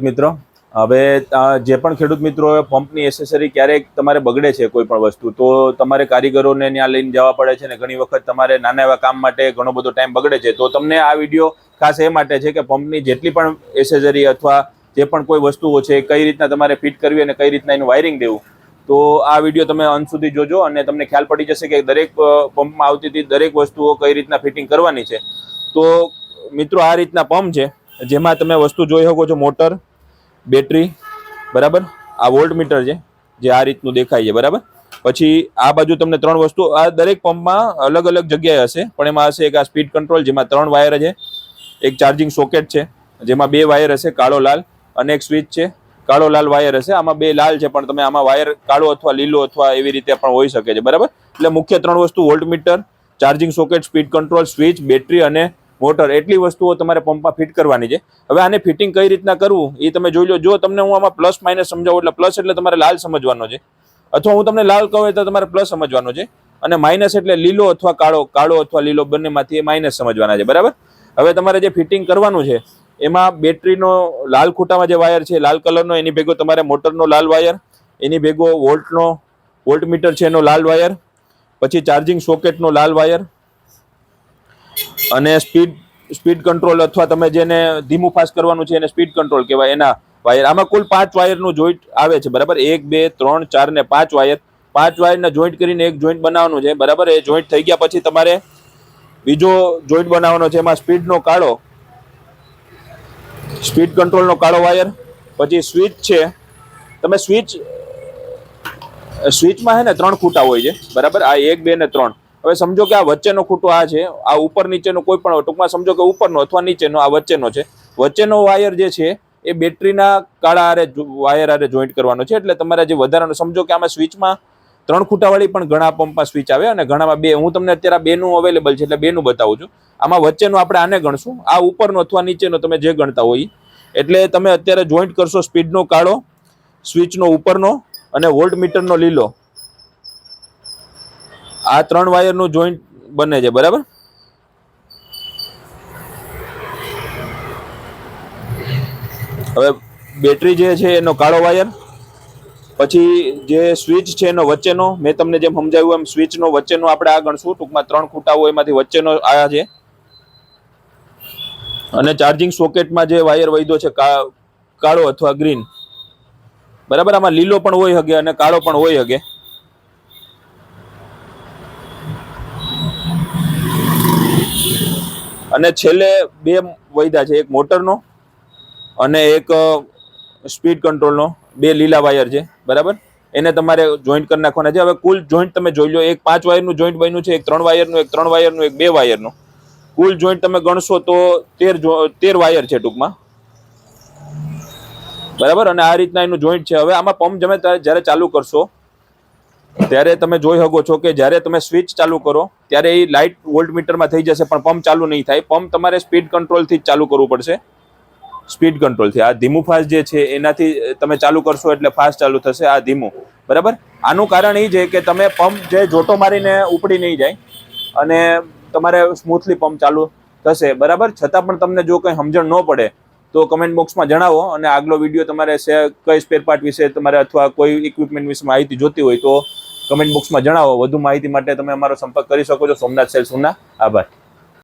મિત્રો. હવે જે પણ ખેડૂત મિત્રો પંપની એસેસરી ક્યારેક તમારે બગડે છે કોઈ પણ વસ્તુ, તો તમારે કારીગરોને ત્યાં લઈને જવા પડે છે ને ઘણી વખત તમારે નાના એવા કામ માટે ઘણો બધો ટાઈમ બગડે છે. તો તમને આ વીડિયો ખાસ એ માટે છે કે પંપની જેટલી પણ એસેસરી અથવા જે પણ કોઈ વસ્તુઓ છે, કઈ રીતના તમારે ફિટ કરવી અને કઈ રીતના એનું વાયરિંગ દેવું, તો આ વીડિયો તમે અંત સુધી જોજો અને તમને ખ્યાલ પડી જશે કે દરેક પંપમાં આવતી દરેક વસ્તુઓ કઈ રીતના ફિટિંગ કરવાની છે. તો મિત્રો આ રીતના પંપ છે. જેમાં તમે વસ્તુ જોઈ શકો છો, મોટર, બેટરી, બરાબર? આ વોલ્ટ મીટર છે, જે આ રીતનું દેખાય છે, બરાબર? પછી આ બાજુ તમને ત્રણ વસ્તુ, આ દરેક પંપમાં અલગ અલગ જગ્યાએ હશે, પણ એમાં હશે એક આ સ્પીડ કંટ્રોલ, જેમાં ત્રણ વાયર છે, એક ચાર્જિંગ સોકેટ છે, જેમાં બે વાયર હશે, કાળો, લાલ, અને એક સ્વિચ છે, કાળો, લાલ વાયર હશે, આમાં બે લાલ છે, પણ તમે આમાં વાયર કાળો અથવા લીલો અથવા એવી રીતે પણ હોઈ શકે છે, બરાબર? એટલે મુખ્ય ત્રણ વસ્તુ volt meter charging socket, speed control, switch, battery અને મોટર, એટલી વસ્તુઓ તમારે પંપમાં ફિટ કરવાની છે. હવે આને ફિટિંગ કઈ રીતના કરવું, એ તમે જોઈ લો. જો તમને હું આમાં પ્લસ માઇનસ સમજાવું એટલે પ્લસ એટલે તમારે લાલ સમજવાનો છે. અથવા હું તમને લાલ કહું તો તમારે પ્લસ સમજવાનો છે. અને માઇનસ એટલે લીલો અથવા કાળો કાળો અથવા લીલો બંનેમાંથી એ માઇનસ સમજવાના છે. બરાબર? હવે તમારે જે ફિટિંગ કરવાનું છે, એમાં બેટરીનો લાલ ખૂટામાં જે વાયર છે, લાલ કલરનો, એની ભેગો તમારે મોટરનો લાલ વાયર, એની ભેગો વોલ્ટનો વોલ્ટ મીટર છે એનો લાલ વાયર, પછી ચાર્જિંગ સોકેટનો લાલ વાયર અને સ્પીડ સ્પીડ કંટ્રોલ અથવા તમે જેને ધીમું ફાસ્ટ કરવાનું છે એને સ્પીડ કંટ્રોલ કહેવાય. એના વાયર આમાં કુલ પાંચ વાયરનું જોઈન્ટ આવે છે, બરાબર? એક, બે, ત્રણ, ચાર ને પાંચ વાયર પાંચ વાયરના જોઈન્ટ કરીને એક જોઈન્ટ બનાવવાનું છે, બરાબર? એ જોઈન્ટ થઈ ગયા પછી તમારે બીજો જોઈન્ટ બનાવવાનો છે, એમાં સ્પીડનો કાળો, સ્પીડ કંટ્રોલનો કાળો વાયર પછી સ્વિચ છે. તમે સ્વિચ સ્વિચમાં છે ને ત્રણ ખૂટા હોય છે, બરાબર? આ એક, બે ને ત્રણ. હવે સમજો કે આ વચ્ચેનો ખૂટો આ છે, આ ઉપર નીચેનો કોઈ પણ ટૂંકમાં સમજો કે ઉપરનો અથવા નીચેનો, આ વચ્ચેનો છે. વચ્ચેનો વાયર જે છે, એ બેટરીના કાળા આરે વાયર આરે જોઈન્ટ કરવાનો છે, એટલે તમારે જે વધારાનો, સમજો કે આમાં સ્વિચમાં ત્રણ ખૂટાવાળી પણ ઘણા પંપમાં સ્વિચ આવે અને ઘણામાં બે, હું તમને અત્યારે બેનું અવેલેબલ છે એટલે બેનું બતાવું છું. આમાં વચ્ચેનું આપણે આને ગણશું. આ ઉપરનો અથવા નીચેનો તમે જે ગણતા હોય એટલે તમે અત્યારે જોઈન્ટ કરશો સ્પીડનો કાળો, સ્વિચનો ઉપરનો અને વોલ્ટ મીટરનો લીલો. આ ત્રણ વાયરનું જોઈન્ટ બને છે, બરાબર? હવે બેટરી જે છે એનો કાળો વાયર, પછી જે સ્વિચ છે એનો વચ્ચેનો, મેં તમને જેમ સમજાવ્યું એમ સ્વિચનો વચ્ચેનો આપણે આ ગણશું ટૂંકમાં ત્રણ ખૂટા હોય એમાંથી વચ્ચેનો આ છે. અને ચાર્જિંગ સોકેટમાં જે વાયર વૈધો છે કાળો અથવા ગ્રીન. બરાબર, આમાં લીલો પણ હોય શકે અને કાળો પણ હોય શકે અને છેલ્લે બે વૈધા છે. એક મોટરનો અને એક સ્પીડ કંટ્રોલનો બે લીલા વાયર છે. બરાબર? એને તમારે જોઈન્ટ કરી નાખવાના છે. હવે કુલ જોઈન્ટ તમે જોઈ લો. એક પાંચ વાયરનું જોઈન્ટ બન્યું છે, એક ત્રણ વાયરનું એક ત્રણ વાયરનું એક બે વાયરનું કુલ જોઈન્ટ તમે ગણશો તો તેર જો- તેર વાયર છે ટૂંકમાં. બરાબર? અને આ રીતના એનું જોઈન્ટ છે. હવે આમાં પંપ જમે ત્યારે જ્યારે ચાલુ કરશો ત્યારે તમે જોઈ શકો છો કે જ્યારે તમે સ્વિચ ચાલુ કરો, ત્યારે એ લાઇટ વોલ્ટ મીટરમાં થઈ જશે, પણ પંપ ચાલુ નહીં થાય. પંપ તમારે સ્પીડ કંટ્રોલથી જ ચાલુ કરવું પડશે. સ્પીડ કંટ્રોલથી. આ ધીમું ફાસ્ટ જે છે, એનાથી તમે ચાલુ કરશો એટલે ફાસ્ટ ચાલુ થશે આ ધીમું. બરાબર? આનું કારણ એ છે કે તમે પંપ જે જોટો મારીને ઉપડી નહીં જાય અને તમારે સ્મૂથલી પંપ ચાલુ થશે. બરાબર? છતાં પણ તમને જો કંઈ સમજણ ન પડે તો કમેન્ટ બોક્સમાં જણાવો અને આગલો વીડિયો તમારે કઈ સ્પેર પાર્ટ વિશે તમારે અથવા કોઈ ઇક્વિપમેન્ટ વિશે માહિતી જોતી હોય તો કમેન્ટ બોક્સમાં જણાવો. વધુ માહિતી માટે તમે અમારો સંપર્ક કરી શકો છો. સોમનાથ સેલ્સના આભાર.